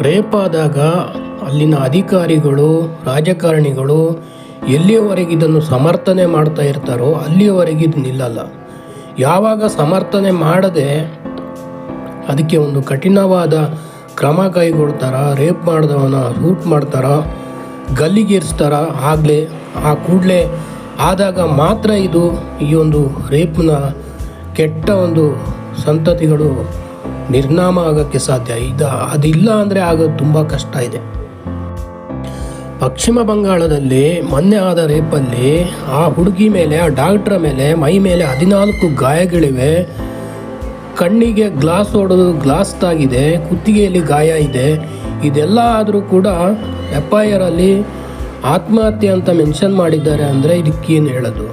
Rape ಆದಾಗ ಅಲ್ಲಿನ ಅಧಿಕಾರಿಗಳು, ರಾಜಕಾರಣಿಗಳು ಎಲ್ಲಿಯವರೆಗೆ ಇದನ್ನು ಸಮರ್ಥನೆ ಮಾಡ್ತಾ ಇರ್ತಾರೋ ಅಲ್ಲಿಯವರೆಗೆ ಇದು ನಿಲ್ಲಲ್ಲ. ಯಾವಾಗ ಸಮರ್ಥನೆ ಮಾಡದೆ ಅದಕ್ಕೆ ಒಂದು ಕಠಿಣವಾದ ಕ್ರಮ ಕೈಗೊಳ್ತಾರ, ರೇಪ್ ಮಾಡಿದವನ ರೂಟ್ ಮಾಡ್ತಾರ ಗಲ್ಲಿಗೇರಿಸ್ತಾರ ಆಗಲೇ ಆ ಕೂಡಲೇ ಆದಾಗ ಮಾತ್ರ ಇದು ಈ ಒಂದು ರೇಪ್ನ ಕೆಟ್ಟ ಒಂದು ಸಂತತಿಗಳು ನಿರ್ನಾಮ ಆಗೋಕ್ಕೆ ಸಾಧ್ಯ. ಇದು, ಅದಿಲ್ಲ ಅಂದರೆ ಆಗೋದು ತುಂಬ ಕಷ್ಟ ಇದೆ. ಪಶ್ಚಿಮ ಬಂಗಾಳದಲ್ಲಿ ಮೊನ್ನೆ ಆದ ರೇಪಲ್ಲಿ ಆ ಹುಡುಗಿ ಮೇಲೆ, ಆ ಡಾಕ್ಟ್ರ ಮೇಲೆ, ಮೈ ಮೇಲೆ ಹದಿನಾಲ್ಕು ಗಾಯಗಳಿವೆ. ಕಣ್ಣಿಗೆ ಗ್ಲಾಸ್ ಹೊಡೆದು ಗ್ಲಾಸ್ ತಾಗಿದೆ, ಕುತ್ತಿಗೆಯಲ್ಲಿ ಗಾಯ ಇದೆ. ಇದೆಲ್ಲ ಆದರೂ ಕೂಡ ಎಫ್ ಐ ಆರಲ್ಲಿ ಆತ್ಮಹತ್ಯೆ ಅಂತ ಮೆನ್ಷನ್ ಮಾಡಿದ್ದಾರೆ ಅಂದರೆ ಇದಕ್ಕೇನು ಹೇಳೋದು?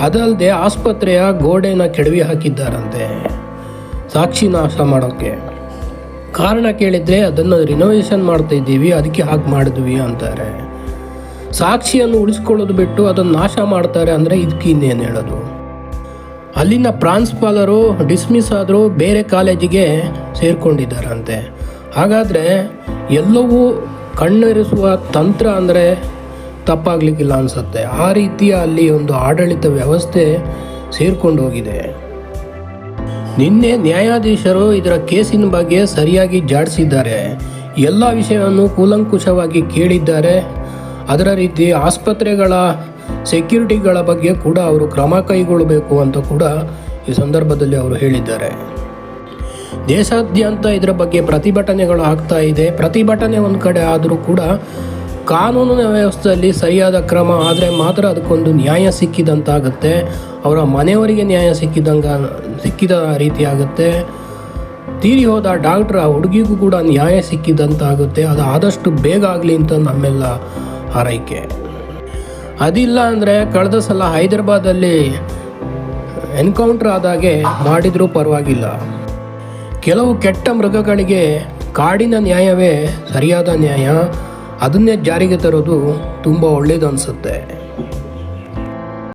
ಅದಲ್ಲದೆ ಆಸ್ಪತ್ರೆಯ ಗೋಡೆನ ಕೆಡವಿ ಹಾಕಿದ್ದಾರಂತೆ. ಸಾಕ್ಷಿ ನಾಶ ಮಾಡೋಕ್ಕೆ ಕಾರಣ ಕೇಳಿದರೆ ಅದನ್ನು ರಿನೋವೇಷನ್ ಮಾಡ್ತಾ ಇದ್ದೀವಿ, ಅದಕ್ಕೆ ಹಾಗೆ ಮಾಡಿದ್ವಿ ಅಂತಾರೆ. ಸಾಕ್ಷಿಯನ್ನು ಉಳಿಸ್ಕೊಳ್ಳೋದು ಬಿಟ್ಟು ಅದನ್ನು ನಾಶ ಮಾಡ್ತಾರೆ ಅಂದರೆ ಇದಕ್ಕೆ ಇನ್ನೇನು ಹೇಳೋದು? ಅಲ್ಲಿನ ಪ್ರಾನ್ಸ್ಪಾಲರು ಡಿಸ್ಮಿಸ್ ಆದರೂ ಬೇರೆ ಕಾಲೇಜಿಗೆ ಸೇರಿಕೊಂಡಿದ್ದಾರಂತೆ. ಹಾಗಾದರೆ ಎಲ್ಲವೂ ಕಣ್ಣರಿಸುವ ತಂತ್ರ ಅಂದರೆ ತಪ್ಪಾಗಲಿಕ್ಕಿಲ್ಲ ಅನಿಸುತ್ತೆ. ಆ ರೀತಿಯ ಅಲ್ಲಿ ಒಂದು ಆಡಳಿತ ವ್ಯವಸ್ಥೆ ಸೇರ್ಕೊಂಡು ಹೋಗಿದೆ. ನಿನ್ನೆ ನ್ಯಾಯಾಧೀಶರು ಇದರ ಕೇಸಿನ ಬಗ್ಗೆ ಸರಿಯಾಗಿ ಜಾಡಿಸಿದ್ದಾರೆ. ಎಲ್ಲ ವಿಷಯವನ್ನು ಕೂಲಂಕುಷವಾಗಿ ಕೇಳಿದ್ದಾರೆ. ಅದರ ರೀತಿ ಆಸ್ಪತ್ರೆಗಳ ಸೆಕ್ಯೂರಿಟಿಗಳ ಬಗ್ಗೆ ಕೂಡ ಅವರು ಕ್ರಮ ಕೈಗೊಳ್ಳಬೇಕು ಅಂತ ಕೂಡ ಈ ಸಂದರ್ಭದಲ್ಲಿ ಅವರು ಹೇಳಿದ್ದಾರೆ. ದೇಶಾದ್ಯಂತ ಇದರ ಬಗ್ಗೆ ಪ್ರತಿಭಟನೆಗಳು ಆಗ್ತಾ ಇದೆ. ಪ್ರತಿಭಟನೆ ಒಂದು ಕಡೆ ಆದರೂ ಕೂಡ ಕಾನೂನಿನ ವ್ಯವಸ್ಥೆಯಲ್ಲಿ ಸರಿಯಾದ ಕ್ರಮ, ಆದರೆ ಮಾತ್ರ ಅದಕ್ಕೊಂದು ನ್ಯಾಯ ಸಿಕ್ಕಿದಂತಾಗುತ್ತೆ. ಅವರ ಮನೆಯವರಿಗೆ ನ್ಯಾಯ ಸಿಕ್ಕಿದಂಗ, ಸಿಕ್ಕಿದ ರೀತಿಯಾಗುತ್ತೆ. ತೀರಿ ಹೋದ ಡಾಕ್ಟ್ರ ಹುಡುಗಿಗೂ ಕೂಡ ನ್ಯಾಯ ಸಿಕ್ಕಿದಂತಾಗುತ್ತೆ. ಅದು ಆದಷ್ಟು ಬೇಗ ಆಗಲಿ ಅಂತ ನಮ್ಮೆಲ್ಲ ಹಾರೈಕೆ. ಅದಿಲ್ಲ ಅಂದರೆ ಕಳೆದ ಸಲ ಹೈದರಾಬಾದಲ್ಲಿ ಎನ್ಕೌಂಟ್ರ್ ಆದಾಗೆ ಮಾಡಿದರೂ ಪರವಾಗಿಲ್ಲ. ಕೆಲವು ಕೆಟ್ಟ ಮೃಗಗಳಿಗೆ ಕಾಡಿನ ನ್ಯಾಯವೇ ಸರಿಯಾದ ನ್ಯಾಯ. ಅದನ್ನೇ ಜಾರಿಗೆ ತರೋದು ತುಂಬ ಒಳ್ಳೆಯದು ಅನಿಸುತ್ತೆ.